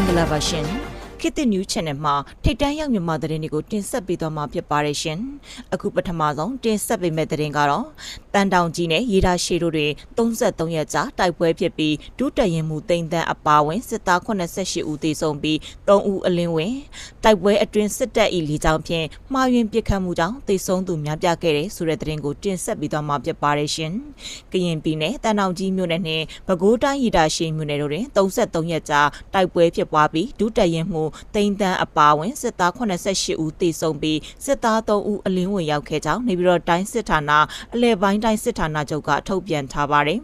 င်္ဂလာပါရှင် ခေတ်သစ် new channel မှာထိတ်တန်းရောက်မြန်မာသတင်းတွေကိုတင်ဆက်ပေးသွားမှာဖြစ်ပါတယ်ရှင်အခုပထမဆုံးတင်ဆက်ပေးမယ့်သတင်းကတော့တန်တောင်ကြီးနဲ့ရေဒါရှေတို့တွေ33ရက်ကြာတိုက်ပွဲဖြစ်ပြီးဒုတရင်မှုတိမ်တန်းအပါဝင်စစ်သား88ဦးသေဆုံးပြီး3ဦးအလင်းဝင်တိုက်ပွဲအတွင်းစစ်တပ်၏လေကြောင်းဖြင့်မှားယွင်းပစ်ခတ်မှုကြောင့်သေဆုံးသူများပြားခဲ့တဲ့ဆိုတဲ့သတင်းကိုတင်ဆက်ပေးသွားမှာဖြစ်ပါတယ်ရှင်ကရင်ပြည်နယ်တန်တောင်ကြီးမြို့နယ်နဲ့ပဲခူးတိုင်းရေဒါရှေမြို့နယ်တို့တွင်33ရက်ကြာတိုက်ပွဲဖြစ်ပွားပြီးဒုတရင်မှုတိမ်တန်းအပါဝင်စစ်သား88ဦးသေဆုံးပြီးစစ်သား3ဦးအလင်းဝင်ရောက်ခဲ့ကြောင်းနေပြည်တော်တိုင်းစစ်ဌာနအလဲပိုင်းတိုင်းစစ်ဌာနချုပ်ကထုတ်ပြန်ထားပါတယ်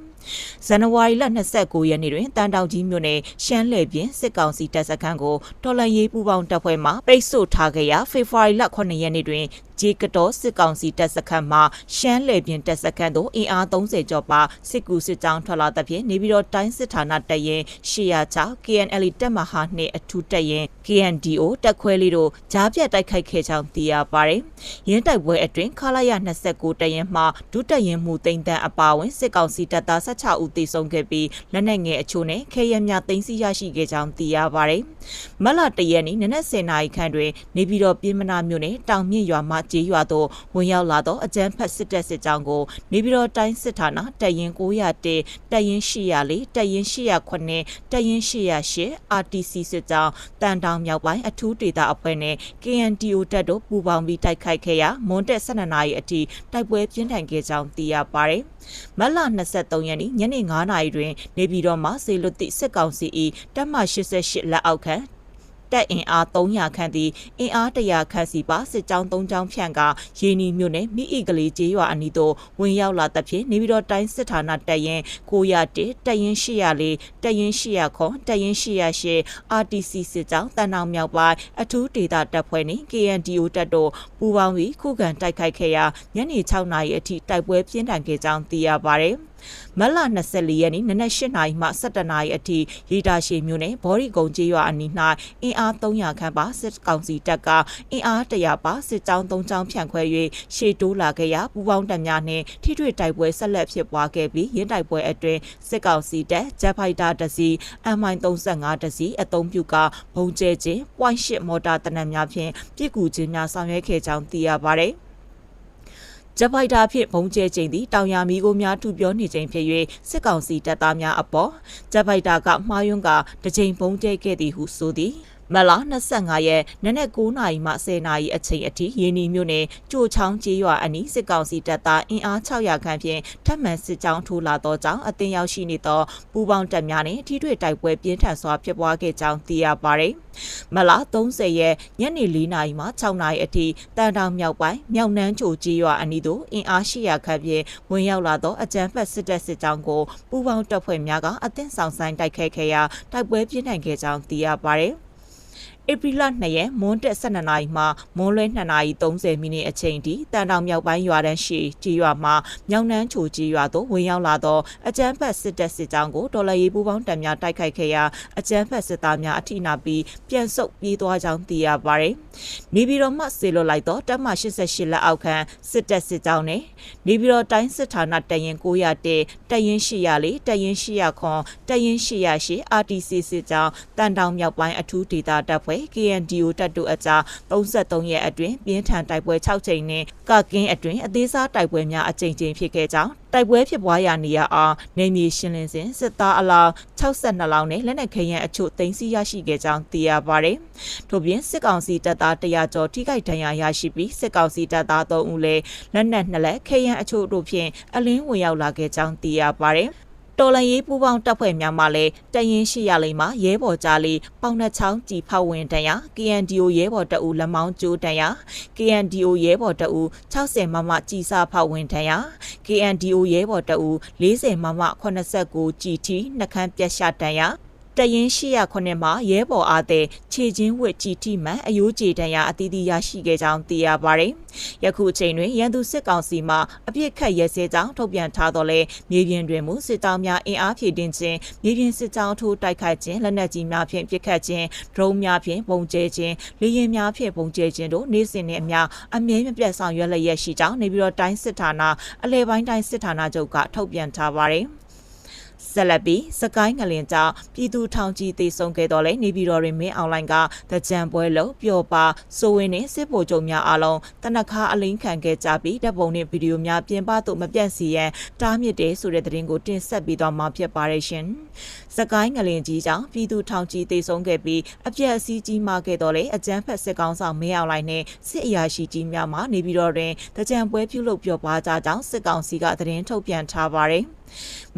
ဇန်နဝါရီလ29ရက်နေ့တွင်တန်တောင်ကြီးမြို့နယ်ရှမ်းလေပြင်းစစ်ကောင်စီတပ်စခန်းကိုတော်လန်ရေးပူပေါင်းတပ်ဖွဲ့မှပိတ်ဆို့ထားခဲ့ရာဖေဖော်ဝါရီလ9ရက်နေ့တွင် ဂျေကတော်စစ်ကောင်စီတပ်စခန်းမှရှမ်းလေပြင်းတပ်စခန်းသို့အင်အား30ကျော်ပါစစ်ကူစစ်ကြောင်းထွက်လာသဖြင့်နေပြည်တော်တိုင်းစစ်ဌာနတပ်ရင်806 KNL တပ်မဟာနှင့်အထူးတပ်ရင် KNDO တပ်ခွဲလေးတို့ကြားပြတ်တိုက်ခိုက်ခဲ့ကြောင်းသိရပါတယ်။ရင်းတိုက်ပွဲအတွင်းခလာရ29တပ်ရင်မှဒုတပ်ရင်မှုတိမ်တန်းအပါဝင်စစ်ကောင်စီတပ်သား16ဦးသေဆုံးခဲ့ပြီးလက်နက်ငယ်အချို့နဲ့ခဲယမ်းများသိမ်းဆည်းရရှိခဲ့ကြောင်းသိရပါတယ်။မလတရက်နေ့နနက်10နာရီခန့်တွင်နေပြည်တော်ပြည်မနာမြို့နယ်တောင်မြင့်ရွာမှကျေးရွာသို့ဝင်ရောက်လာသောအကြမ်းဖက်စစ်တပ်စစ်ကြောင်းကိုနေပြည်တော်တိုင်းစစ်ဌာနတပ်ရင်း901တပ်ရင်း804တပ်ရင်း809တပ်ရင်း808 RTC စစ်ကြောင်းတန်တောင်မြောက်ပိုင်းအထူးဒေသအဖွဲ့နဲ့ KNDO တပ်တို့ပူးပေါင်းပြီးတိုက်ခိုက်ခဲ့ရာမွန်တက်12နာရီအထိတိုက်ပွဲပြင်းထန်ခဲ့ကြောင်းသိရပါတယ်။မတ်လ23ရက်နေ့ညနေ9နာရီတွင်နေပြည်တော်မှာစေလွတ်သည့်စစ်ကောင်စီ၏တပ်မ88လက်အောက်ခံ တပ်အင်အား300ခန့်သည်အင်အား100ခန့်စီပါစစ်ကြောင်း3ကြောင်းဖြန့်ကရေနီမြို့နယ်မိအိကလေးကျေးရွာအနီးသို့ဝင်ရောက်လာသဖြင့်နေပြည်တော်တိုင်းစစ်ဌာနတပ်ရင်901တပ်ရင်804တပ်ရင်800ခွန်တပ်ရင်808 RTC စစ်ကြောင်းတန်အောင်မြောက်ပိုင်းအထူးဒေသတပ်ဖွဲ့နှင့် KNDO တပ်တို့ပူးပေါင်းပြီးခုခံတိုက်ခိုက်ခဲ့ရာညနေ6နာရီအထိတိုက်ပွဲပြင်းထန်ခဲ့ကြောင်းသိရပါတယ်။မတ်လ24ရက်နေ့နနက်8နာရီမှ17နာရီအထိရေတာရှည်မြို့နယ်ဘော်ရီကုံကျေးရွာအနီး၌အင်အား300ခန့်ပါစစ်ကောင်စီတပ်ကအင်အား100ပါစစ်ကြောင်း3ကြောင်းဖြန့်ခွဲ၍ရှေ့တိုးလာခဲ့ရာပူပေါင်းတပ်များနှင့်ထိတွေ့တိုက်ပွဲဆက်လက်ဖြစ်ပွားခဲ့ပြီးရင်းတိုက်ပွဲအတွင်းစစ်ကောင်စီတပ်ဂျက်ဖိုက်တာတစီ MI35 တစီအုံပြုကဘုံကျဲခြင်း .8 မော်တာတနက်များဖြင့်ပြစ်ကူခြင်းများဆောင်ရွက်ခဲ့ကြောင်းသိရပါသည်ဂျပိုက်တာဖြင့်ဘုံကျဲချိန်သည်တောင်ယာမီကိုများထူပြောနေချိန်ဖြစ်၍စစ်ကောင်စီတပ်သားများအပေါ်ဂျပိုက်တာကမှားယွန်းကတစ်ချိန်ဘုံကျဲခဲ့သည်ဟုဆိုသည် မလာ25ရက်နနက်9နာရီမှ10နာရီအချိန်အထိရင်းနီမြို့နယ်ကြိုချောင်းကျေးရွာအနီးစစ်ကောင်စီတပ်သားအင်အား600ခန့်ဖြင့်ထပ်မံစစ်ကြောင်းထိုးလာသောကြောင့်အသင်းရောက်ရှိနေသောပူပေါင်းတပ်များနှင့်ထိတွေ့တိုက်ပွဲပြင်းထန်စွာဖြစ်ပွားခဲ့ကြောင်းသိရပါသည်မလာ30ရက်ညနေ4နာရီမှ6နာရီအထိတန်တောင်မြောက်ပိုင်းမြောက်နန်းချိုကျေးရွာအနီးသို့အင်အား800ခန့်ဖြင့်ဝင်ရောက်လာသောအကြမ်းဖက်စစ်တပ်စစ်ကြောင်းကိုပူပေါင်းတပ်ဖွဲ့များကအသင်းဆောင်ဆိုင်တိုက်ခိုက်ခဲ့ရာတိုက်ပွဲပြင်းထန်ခဲ့ကြောင်းသိရပါသည် ဧပြီလ2ရက်မွန်းတက်12နာရီမှမွန်းလွဲ2နာရီ30မိနစ်အချိန်ထိတန်တောင်မြောက်ပိုင်းရွာတန်းရှိကြီးရွာမှာမြောင်နှန်းချိုကြီးရွာသို့ဝင်ရောက်လာသောအကြမ်းဖက်စစ်တပ်စစ်ကြောင်းကိုဒေါ်လာရေးပူးပေါင်းတပ်များတိုက်ခိုက်ခဲ့ရာအကြမ်းဖက်စစ်သားများအထိနာပြီးပြန်ဆုတ်ပြေးသွားကြောင်းသိရပါတယ်။နေပြည်တော်မှဆေလွတ်လိုက်သောတပ်မ88လက်အောက်ခံစစ်တပ်စစ်ကြောင်းနဲ့နေပြည်တော်တိုင်းစစ်ဌာနတရင်900တဲတရင်804တရင်800ခွန်တရင်808 RTC စစ်ကြောင်းတန်တောင်မြောက်ပိုင်းအထူးဒေသတပ်ဖွဲ့ KNDO တပ်တို့အကြား33ရက်အတွင်းပြင်းထန်တိုက်ပွဲ6ချိန်နဲ့ကကင်းအတွင်းအသေးစားတိုက်ပွဲများအကြိမ်ကြိမ်ဖြစ်ခဲ့ကြောင်းတိုက်ပွဲဖြစ်ပွားရာနေရာအားနေမြေရှင်းလင်းစဉ်စစ်သားအလောင်း62လောင်းနဲ့လက်နက်ခဲယမ်းအချို့သိမ်းဆည်းရရှိခဲ့ကြောင်းသိရပါတယ်။ထို့ပြင်စစ်ကောင်စီတပ်သား100ကျော်ထိခိုက်ဒဏ်ရာရရှိပြီးစစ်ကောင်စီတပ်သား3ဦးလည်းလက်နက်2လက်ခဲယမ်းအချို့တို့ဖြင့်အလင်းဝင်ရောက်လာခဲ့ကြောင်းသိရပါတယ်။ တော်လန်ရေးပူပေါင်းတပ်ဖွဲ့များမှလည်းတရင်ရှိရလိမ့်မှာရဲဘော်ကြားလေးပေါင်နှချောင်းကြည်ဖောက်ဝင်တန်ရ KNDO ရဲဘော်တအူလက်မောင်းကျိုးတန်ရ KNDO ရဲဘော်တအူ60မမကြည်စာဖောက်ဝင်တန်ရ KNDO ရဲဘော်တအူ40မမ89ကြည်တီနှကန်းပြက်ရှာတန်ရ တရင်809မှာရဲဘော်အားတဲ့ခြေချင်းဝစ်ကြည်တိမှန်အယိုးကြေတန်ရာအသီးသီးရရှိခဲ့ကြောင်းသိရပါတယ်။ယခုအချိန်တွင်ရန်သူစစ်ကောင်စီမှအပြစ်ခတ်ရဲစဲကြောင်းထုတ်ပြန်ထားတော့လဲမြေပြင်တွင်မူစစ်တောင်းများအင်အားဖြည့်တင်းခြင်းမြေပြင်စစ်ကြောင်းထိုးတိုက်ခိုက်ခြင်းလက်နက်ကြီးများဖြင့်ပစ်ခတ်ခြင်းဒရုန်းများဖြင့်ပုံကျဲခြင်းလေယာဉ်များဖြင့်ပုံကျဲခြင်းတို့နေ့စဉ်နှင့်အမျှအမြဲမပြတ်ဆောင်ရွက်လျက်ရှိကြောင်းနေပြီးတော့တိုင်းစစ်ဌာနအလဲပိုင်းတိုင်းစစ်ဌာနချုပ်ကထုတ်ပြန်ထားပါတယ်။စ ဆက်လက်ပြီးစကိုင်းငလင်ကြောင့်ပြည်သူထောင်ကြီးတေဆုံးခဲ့တော်လဲနေပြည်တော်တွင်မင်းအွန်လိုင်းကတကြံပွဲလုံးပျော်ပါစိုးဝင်းနှင့်စစ်ဗိုလ်ချုပ်များအားလုံးတနခါအလင်းခံခဲ့ကြပြီးတပ်ပုံနှင့်ဗီဒီယိုများပြင်ပသို့မပြတ်စီရန်တားမြစ်တယ်ဆိုတဲ့သတင်းကိုတင်ဆက်ပေးသွားမှာဖြစ်ပါတယ်ရှင်။စကိုင်းငလင်ကြီးကြောင့်ပြည်သူထောင်ကြီးတေဆုံးခဲ့ပြီးအပြက်အစည်းကြီးမာခဲ့တော်လဲအကြမ်းဖက်စစ်ကောင်ဆောင်မင်းအွန်လိုင်းနှင့်စစ်အရာရှိကြီးများမှနေပြည်တော်တွင်တကြံပွဲပြုလုပ်ပျော်ပါကြကြောင်းစစ်ကောင်စီကသတင်းထုတ်ပြန်ထားပါတယ်။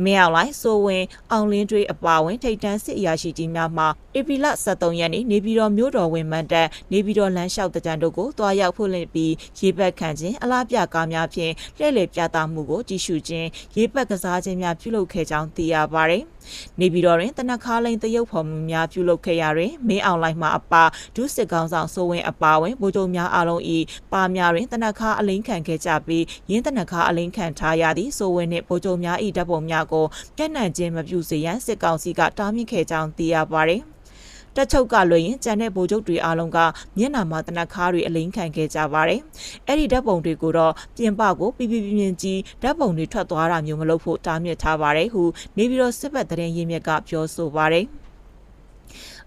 မင်းအောင်လိုက်စိုးဝင်အောင်လင်းတွေအပါဝင်ထိတ်တန်းစစ်အရာရှိကြီးများမှဧပြီလ23ရက်နေ့နေပြည်တော်မြို့တော်ဝင်မှန်တပ်နေပြည်တော်လမ်းလျှောက်တကြံတို့ကိုတွားရောက်ဖွင့်လှစ်ပြီးရေပက်ခန့်ခြင်းအလားပြကားများဖြင့်လှည့်လည်ပြသမှုကိုကြည့်ရှုခြင်းရေပက်ကစားခြင်းများပြုလုပ်ခဲ့ကြောင်းသိရပါတယ်။ နေပြည်တော်တွင်တနခါလိန်တရုတ်ဖော်မှုများပြုလုပ်ခဲ့ရာတွင်မင်းအောင်လိုက်မှအပါဒုစစ်ကောင်ဆောင်စိုးဝင်အပါဝင်ဗိုလ်ချုပ်များအားလုံး၏ပါများတွင်တနခါအလိန်ခံခဲ့ကြပြီးရင်းတနခါအလိန်ခံထားရသည့်စိုးဝင်နှင့်ဗိုလ်ချုပ်များ၏ဓာတ်ပုံများကိုပြန့်နှံ့ခြင်းမပြုစေရန်စစ်ကောင်စီကတားမြစ်ခဲ့ကြောင်းသိရပါတယ်။ တက်ချုပ်ကလွှင့်ရင်ကျန်တဲ့ဗိုလ်ချုပ်တွေအားလုံးကမျက်နှာမှာတနက်ခါတွေအလိန်ခံခဲ့ကြပါတယ်။အဲ့ဒီဓာတ်ပုံတွေကိုတော့ပြင်ပကိုပြပြပြပြင်းကြီးဓာတ်ပုံတွေထွက်သွားတာမျိုးမလုပ်ဖို့တားမြစ်ထားပါတယ်ဟုနေပြည်တော်စစ်ဘက်သတင်းရင်းမြစ်ကပြောဆိုပါတယ်။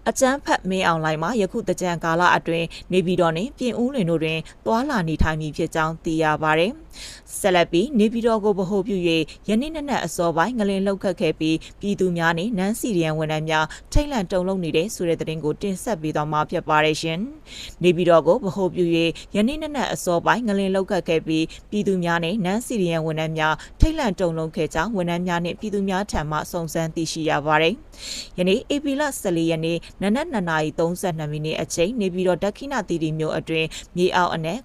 အကျန်းဖတ်မင်းအောင်လိုင်းမှာယခုတကြံကာလအတွင်းနေပြည်တော်နှင့်ပြင်ဦးလွင်တို့တွင်သွာလာနေထိုင်မည်ဖြစ်ကြောင်းသိရပါဗျ။ ဆက်လက်ပြီးနေပြည်တော်ကိုဗဟိုပြု၍ယနေ့နေ့နက်အစောပိုင်းငလင်လှုပ်ခတ်ခဲ့ပြီးပြည်သူများနှင့်နန်းစီရီယန်ဝန်ထမ်းများထိတ်လန့်တုန်လှုပ်နေတဲ့ဆိုတဲ့သတင်းကိုတင်ဆက်ပေးသွားမှာဖြစ်ပါရရှင်။နေပြည်တော်ကိုဗဟိုပြု၍ယနေ့နေ့နက်အစောပိုင်းငလင်လှုပ်ခတ်ခဲ့ပြီးပြည်သူများနှင့်နန်းစီရီယန်ဝန်ထမ်းများထိတ်လန့်တုန်လှုပ်ခဲ့ကြောင်းဝန်ထမ်းများနှင့်ပြည်သူများထံမှစုံစမ်းသိရှိရပါတယ်။ယနေ့ဧပြီလ14ရက်နေ့နနက်2:32မိနစ်အချိန်နေပြည်တော်ဒက္ခိဏသီရီမြို့အတွင်းမြေအောက်အနက်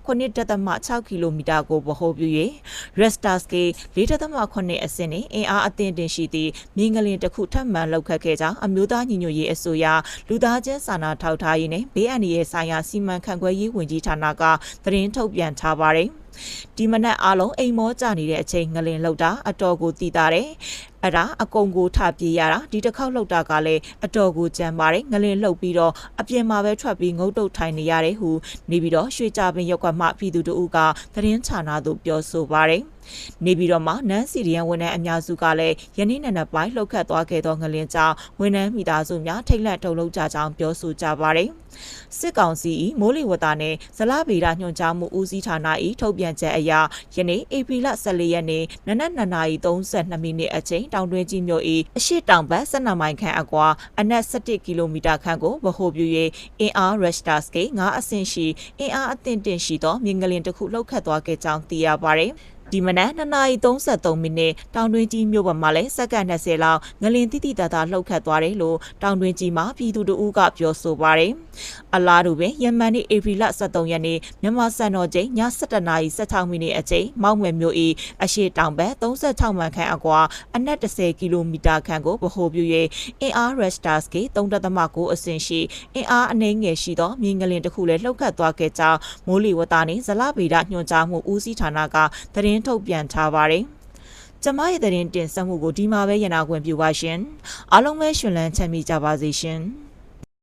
9.6ကီလိုမီတာကိုဗဟိုပြု၍ Restarski 4.8အဆင့်နှင့်အင်အားအသင့်တင်ရှိသည့်မြင်းကလင်တစ်ခုထပ်မံလောက်ခတ်ခဲ့ကြောင်းအမျိုးသားညီညွတ်ရေးအစိုးရလူသားချင်းစာနာထောက်ထားရေးနှင့်ဘေးအန္တရာယ်ဆိုင်ရာစီမံခန့်ခွဲရေးဝန်ကြီးဌာနကသတင်းထုတ်ပြန်ထားပါတယ်ဒီမနက်အားလုံးအိမ်မောကြနေတဲ့အချိန်ငလင်လောက်တာအတော်ကိုတည်တာတယ်အဲ့ဒါအကုံကိုထပြေးရတာဒီတစ်ခေါက်လှုပ်တာကလည်းအတော်ကိုကြမ်းပါတယ်ငလင်လှုပ်ပြီးတော့အပြင်မှာပဲထွက်ပြီးငုတ်တုတ်ထိုင်နေရတယ်ဟုနေပြီးတော့ရွှေကြပင်ရက်ကွက်မှပြည်သူတို့ကသတင်းဌာနသို့ပြောဆိုပါတယ်နေပြီးတော့မှနန်းစီရီယန်ဝန်ထမ်းအများစုကလည်းယနေ့နံနက်ပိုင်းလှုပ်ခတ်သွားခဲ့သောငလင်ကြောင့်ဝန်ထမ်းမိသားစုများထိတ်လန့်တုန်လှုပ်ကြကြောင်းပြောဆိုကြပါတယ်။စစ်ကောင်စီ၏မိုးလေဝသနှင့်ဇလဗေဒညွှန်ကြားမှုဦးစီးဌာန၏ထုတ်ပြန်ချက်အရယနေ့ဧပြီလ14ရက်နေ့နနက်2:32မိနစ်အချိန်တောင်တွင်းကြီးမြို့၏အရှိတောင်ဘက်12မိုင်ခန့်အကွာအနက်17ကီလိုမီတာခန့်ကိုဗဟိုပြု၍အင်အား Richter scale 9အဆင့်ရှိအင်အားအသင့်တင်ရှိသောမြင်းကလင်တစ်ခုလှုပ်ခတ်သွားခဲ့ကြောင်းသိရပါသည်။ ဒီမနက်2:33မိနစ်တောင်တွင်းကြီးမြို့ပေါ်မှာလည်းစက္ကန့်20လောက်ငလင်တိတိတသာလှုပ်ခတ်သွားတယ်လို့တောင်တွင်းကြီးမှာပြည်သူတို့ကပြောဆိုပါတယ်။အလားတူပဲယမန်နေ့ဧပြီလ23ရက်နေ့မြန်မာစံတော်ချိန်ည7:16မိနစ်အချိန်မောက်မယ်မြို့၏အရှိတောင်ဘက်36မိုင်ခန့်အကွာအနက်10ကီလိုမီတာခန့်ကိုဗဟိုပြု၍အင်အား Restars က3.9အဆင့်ရှိအင်အားအနှဲငယ်ရှိသောမြင်းကလင်တစ်ခုလည်းလှုပ်ခတ်သွားခဲ့ကြောင်းမိုးလေဝသနှင့်ဇလဗေဒညွှန်ကြားမှုဦးစီးဌာနကသတင်းထုတ်ပြန်ထားပါတယ်။ကျမရဲ့သတင်းတင်ဆက်မှုကိုဒီမှာပဲရနာခွင့်ပြုပါရှင်။အားလုံးပဲရှင်လန်းချမ်းမြေ့ကြပါစေရှင်။